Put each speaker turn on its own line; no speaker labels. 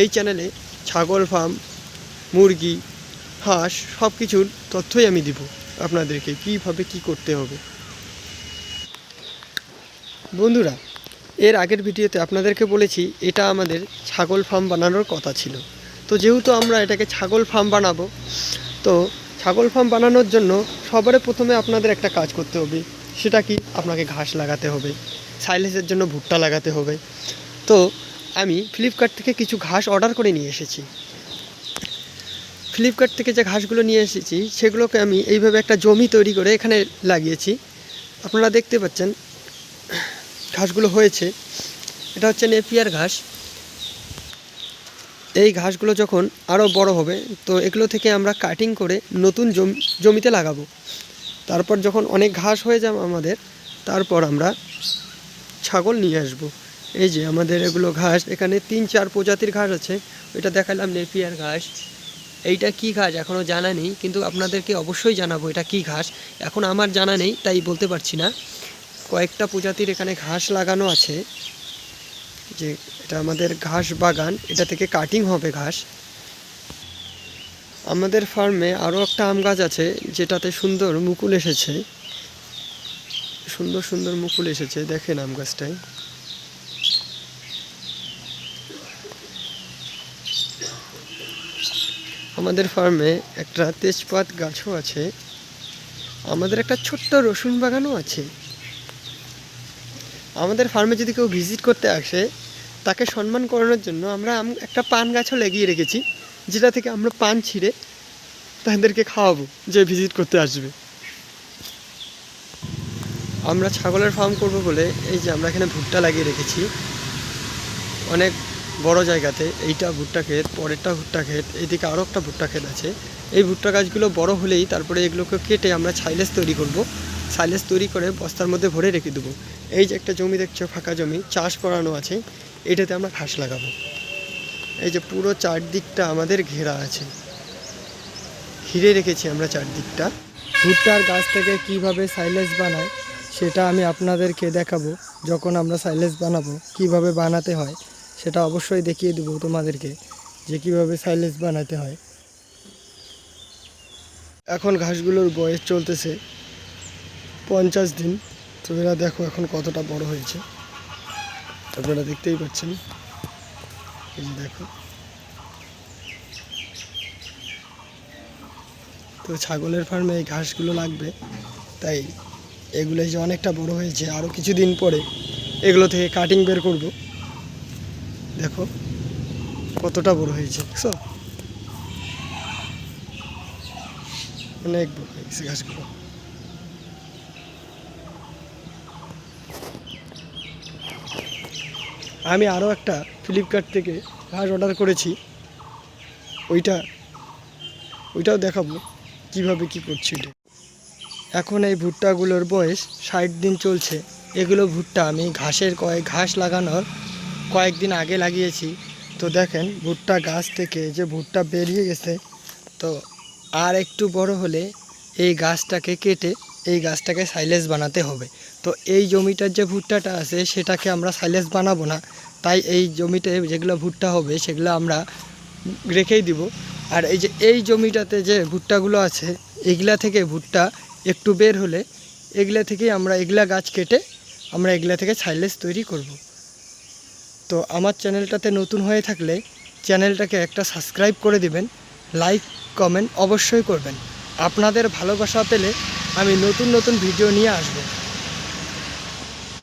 এই চ্যানেলে ছাগল ফার্ম মুরগি, হাঁস সব কিছুর তথ্যই আমি দিব আপনাদেরকে, কীভাবে কি করতে হবে। বন্ধুরা, এর আগের ভিডিওতে আপনাদেরকে বলেছি, এটা আমাদের ছাগল ফার্ম বানানোর কথা ছিল। তো যেহেতু আমরা এটাকে ছাগল ফার্ম বানাবো, তো ছাগল ফার্ম বানানোর জন্য সবার প্রথমে আপনাদের একটা কাজ করতে হবে, সেটা কি? আপনাকে ঘাস লাগাতে হবে সাইলেসের জন্য ভুট্টা লাগাতে হবে। তো আমি ফ্লিপকার্ট থেকে কিছু ঘাস অর্ডার করে নিয়ে এসেছি। ফ্লিপকার্ট থেকে যে ঘাসগুলো নিয়ে এসেছি, সেগুলোকে আমি এইভাবে একটা জমি তৈরি করে এখানে লাগিয়েছি। আপনারা দেখতে পাচ্ছেন, ঘাসগুলো হয়েছে। এটা হচ্ছে নেপিয়ার ঘাস। এই ঘাসগুলো যখন আরও বড় হবে, তো এগুলো থেকে আমরা কাটিং করে নতুন জমি, জমিতে লাগাবো। তারপর যখন অনেক ঘাস হয়ে যাবে আমাদের, তারপর আমরা ছাগল নিয়ে আসব। এই যে আমাদের এগুলো ঘাস, এখানে তিন চার প্রজাতির ঘাস আছে। ওইটা দেখালাম নেপিয়ার ঘাস। এইটা কি ঘাস এখনও জানা নেই, কিন্তু আপনাদেরকে অবশ্যই জানাব এটা কি ঘাস। এখন আমার জানা নেই, তাই বলতে পারছি না। কয়েকটা প্রজাতির এখানে ঘাস লাগানো আছে। যে এটা আমাদের ঘাস বাগান, এটা থেকে কাটিং হবে ঘাস। আমাদের ফার্মে আরও একটা আম গাছ আছে, যেটাতে সুন্দর মুকুল এসেছে। সুন্দর সুন্দর মুকুল এসেছে, দেখেন আম গাছটায়। আমাদের ফার্মে একটা তেজপাত গাছও আছে। আমাদের একটা ছোট্ট রসুন বাগানও আছে। আমাদের ফার্মে যদি কেউ ভিজিট করতে আসে, তাকে সম্মান করানোর জন্য আমরা একটা পান গাছও লাগিয়ে রেখেছি, যেটা থেকে আমরা পান ছিঁড়ে তাদেরকে খাওয়াবো, যে ভিজিট করতে আসবে। আমরা ছাগলের ফার্ম করব বলে এই যে আমরা এখানে ভুট্টা লাগিয়ে রেখেছি। অনেক বড় জায়গাতে, এইটা ভুট্টা ক্ষেত, পরেরটা ভুট্টা ক্ষেত, এদিকে আরও একটা ভুট্টা ক্ষেত আছে। এই ভুট্টা গাছগুলো বড় হলেই তারপরে এগুলোকে কেটে আমরা সাইলেজ তৈরি করব। সাইলেজ তৈরি করে বস্তার মধ্যে ভরে রেখে দেবো। এই যে একটা জমি দেখছ, ফাঁকা জমি, চাষ করানো আছে, এটাতে আমরা ঘাস লাগাবো। এই যে পুরো চারদিকটা আমাদের ঘেরা আছে। ঘিরে রেখেছি আমরা চারদিকটা। ভুট্টার গাছ থেকে কীভাবে সাইলেজ বানায়, সেটা আমি আপনাদেরকে দেখাবো, যখন আমরা সাইলেজ বানাবো, কীভাবে বানাতে হয়। সেটা অবশ্যই দেখিয়ে দেবো তোমাদেরকে যে কীভাবে সাইলেজ বানাতে হয়। এখন ঘাসগুলোর বয়স চলতেছে পঞ্চাশ দিন। তো এরা দেখো এখন কতটা বড় হয়েছে। আপনারা দেখতেই পাচ্ছেন। এই যে দেখো। তো ছাগলের ফার্মে এই ঘাসগুলো লাগবে। তাই এগুলো যে অনেকটা বড় হয়েছে আরও কিছুদিন পরে এগুলো থেকে কাটিং বের করব। দেখো, কতটা বড় হয়েছে, দেখছ? অনেক বড় হয়ে গেছে ঘাসগুলো আমি আরও একটা ফ্লিপকার্ট থেকে ঘাস অর্ডার করেছি। ওইটা, ওইটাও দেখাবো, কীভাবে কি করছি এটা এখন এই ভুট্টাগুলোর বয়স ষাট দিন চলছে। এগুলো ভুট্টা আমি ঘাসের কয়েক ঘাস লাগানোর কয়েকদিন আগে লাগিয়েছি। তো দেখেন, ভুট্টা গাছ থেকে যে ভুট্টা বেরিয়ে গেছে, তো আর একটু বড় হলে এই গাছটাকে কেটে এই গাছটাকে সাইলেজ বানাতে হবে। তো এই জমিটার যে ভুট্টাটা আছে, সেটাকে আমরা সাইলেজ বানাবো না। তাই এই জমিতে যেগুলো ভুট্টা হবে, সেগুলো আমরা রেখেই দিব। আর এই যে, এই জমিটাতে যে ভুট্টাগুলো আছে, এগুলা থেকে ভুট্টা একটু বের হলে, এগুলা থেকেই আমরা এগুলা গাছ কেটে আমরা এগুলা থেকে সাইলেজ তৈরি করব। তো আমার চ্যানেলটাতে নতুন হয়ে থাকলে চ্যানেলটাকে একটা সাবস্ক্রাইব করে দিবেন, লাইক, কমেন্ট অবশ্যই করবেন। আপনাদের ভালোবাসা পেলে আমি নতুন নতুন ভিডিও নিয়ে আসব।